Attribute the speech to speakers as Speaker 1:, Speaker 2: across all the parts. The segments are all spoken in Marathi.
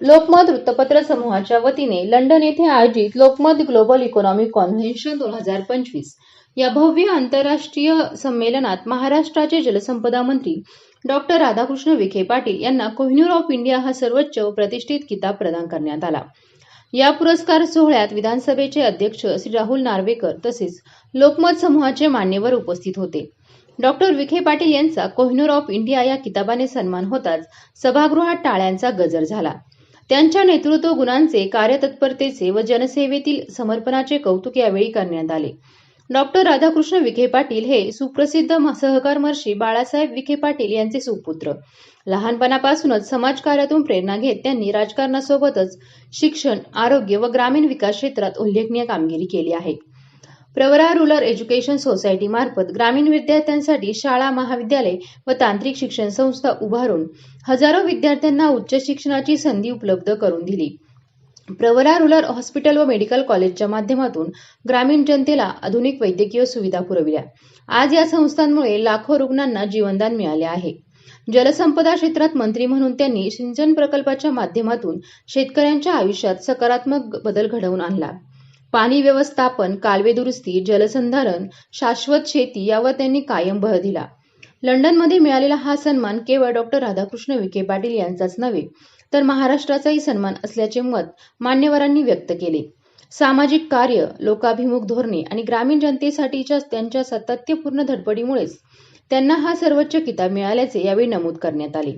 Speaker 1: लोकमत वृत्तपत्र समूहाच्या वतीने लंडन येथे आयोजित लोकमत ग्लोबल इकॉनॉमिक कॉन्व्हेन्शन दोन हजार पंचवीस या भव्य आंतरराष्ट्रीय संमेलनात महाराष्ट्राचे जलसंपदा मंत्री डॉक्टर राधाकृष्ण विखे पाटील यांना कोहिनूर ऑफ इंडिया हा सर्वोच्च प्रतिष्ठित किताब प्रदान करण्यात आला. या पुरस्कार सोहळ्यात विधानसभेचे अध्यक्ष श्री राहुल नार्वेकर तसेच लोकमत समूहाचे मान्यवर उपस्थित होते. डॉक्टर विखे पाटील यांचा कोहिनूर ऑफ इंडिया या किताबाने सन्मान होताच सभागृहात टाळ्यांचा गजर झाला. त्यांच्या नेतृत्व गुणांचे कार्यतत्परतेचे व जनसेवेतील समर्पणाचे कौतुक यावेळी करण्यात आले. डॉक्टर राधाकृष्ण विखे पाटील हे सुप्रसिद्ध म- सहकर्मर्षी बाळासाहेब विखे पाटील यांचे सुपुत्र. लहानपणापासूनच समाजकार्यातून प्रेरणा घेत त्यांनी राजकारणासोबतच शिक्षण आरोग्य व ग्रामीण विकास क्षेत्रात उल्लेखनीय कामगिरी केली आहे. प्रवरा रुरल एज्युकेशन सोसायटी मार्फत ग्रामीण विद्यार्थ्यांसाठी शाळा महाविद्यालय व तांत्रिक शिक्षण संस्था उभारून हजारो विद्यार्थ्यांना उच्च शिक्षणाची संधी उपलब्ध करून दिली. प्रवरा रुरल हॉस्पिटल व मेडिकल कॉलेजच्या माध्यमातून ग्रामीण जनतेला आधुनिक वैद्यकीय सुविधा पुरविल्या. आज या संस्थांमुळे लाखो रुग्णांना जीवनदान मिळाले आहे. जलसंपदा क्षेत्रात मंत्री म्हणून त्यांनी सिंचन प्रकल्पाच्या माध्यमातून शेतकऱ्यांच्या आयुष्यात सकारात्मक बदल घडवून आणला. पाणी व्यवस्थापन कालवे दुरुस्ती जलसंधारण शाश्वत शेती यावर त्यांनी कायम भर दिला. लंडनमध्ये मिळालेला हा सन्मान केवळ डॉक्टर राधाकृष्ण विखे पाटील यांचाच नव्हे तर महाराष्ट्राचाही सन्मान असल्याचे मत मान्यवरांनी व्यक्त केले. सामाजिक कार्य लोकाभिमुख धोरणे आणि ग्रामीण जनतेसाठीच्या त्यांच्या सातत्यपूर्ण धडपडीमुळेच त्यांना हा सर्वोच्च किताब मिळाल्याचे यावेळी नमूद करण्यात आले.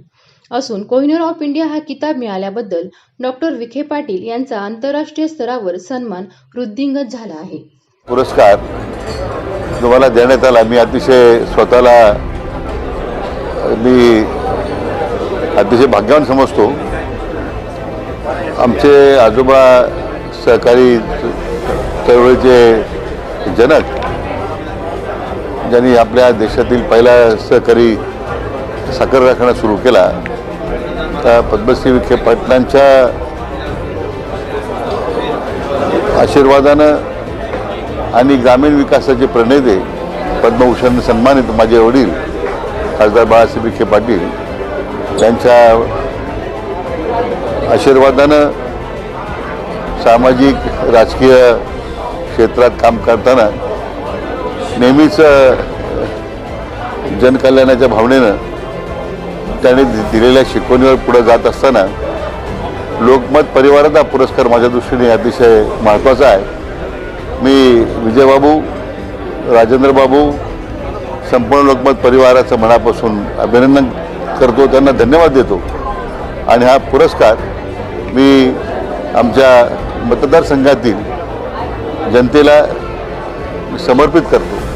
Speaker 1: असून कोहिनूर ऑफ इंडिया हा किताब मिळाल्याबद्दल डॉक्टर विखे पाटील यांचा आंतरराष्ट्रीय स्तरावर सन्मान वृद्धिंगत झाला आहे.
Speaker 2: पुरस्कार तुम्हाला देण्यात आला. मी अतिशय स्वतःला मी अतिशय भाग्यवान समजतो. आमचे आजोबा सहकारी चळवळीचे जनक ज्यांनी आपल्या देशातील पहिला सहकारी साखर कारखाना सुरू केला त्या पद्मश्री विखे पाटलांच्या आशीर्वादानं आणि ग्रामीण विकासाचे प्रणेते पद्मभूषण सन्मानित माझे वडील खासदार बाळासाहेब विखे पाटील त्यांच्या आशीर्वादानं सामाजिक राजकीय क्षेत्रात काम करताना नेहमीच जनकल्याणाच्या भावनेनं त्याने दि- दिलेल्या शिकवणीवर पुढे जात असताना लोकमत परिवारात हा पुरस्कार माझ्या दृष्टीने अतिशय महत्त्वाचा आहे. मी विजयबाबू राजेंद्रबाबू संपूर्ण लोकमत परिवाराचं मनापासून अभिनंदन करतो त्यांना धन्यवाद देतो. आणि हा पुरस्कार मी आमच्या मतदारसंघातील जनतेला समर्पित करतो.